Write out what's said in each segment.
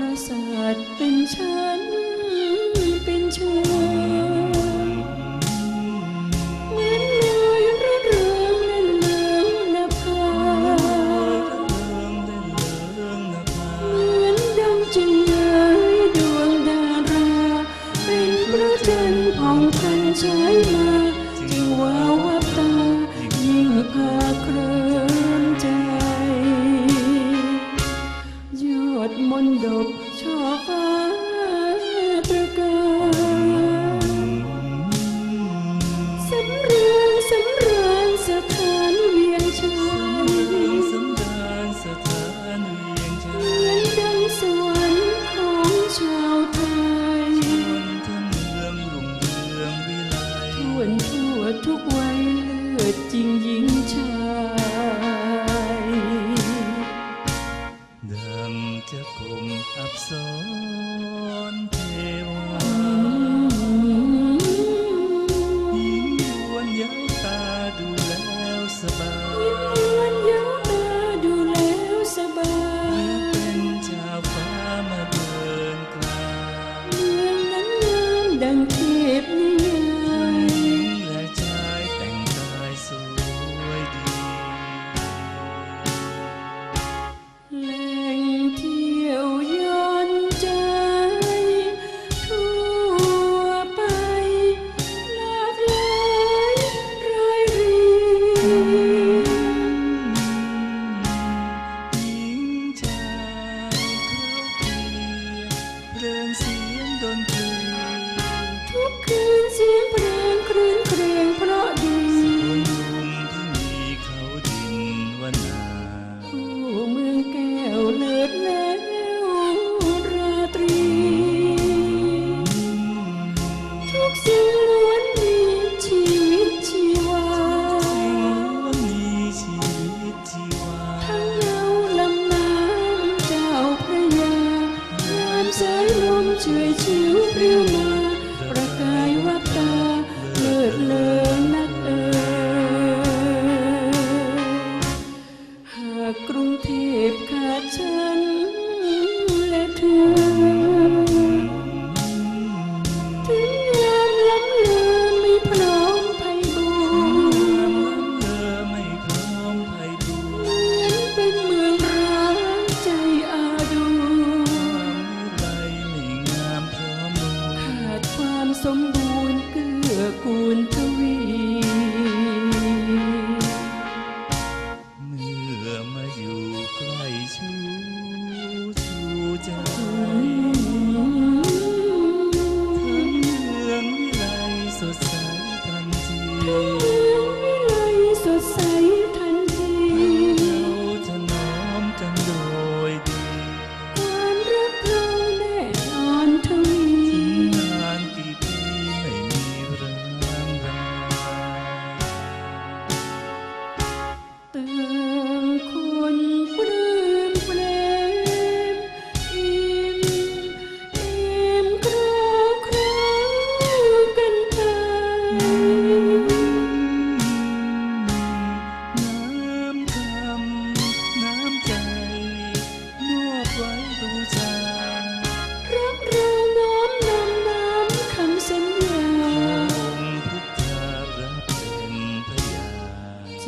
ประสาทเป็นฉันเป็นชาย วนทั่วทุกวัยเลือดจริงหญิงชายดังจะคมอับสอน ช่วยชิวปลิวมาประกายวับตาเลิดเลิงนักเอ่หากกรุงเทพขาดฉัน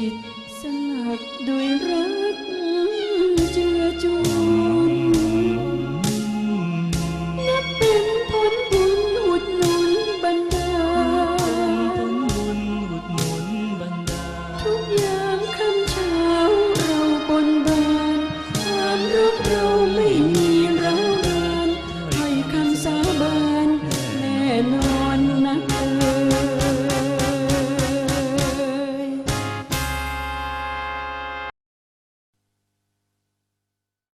России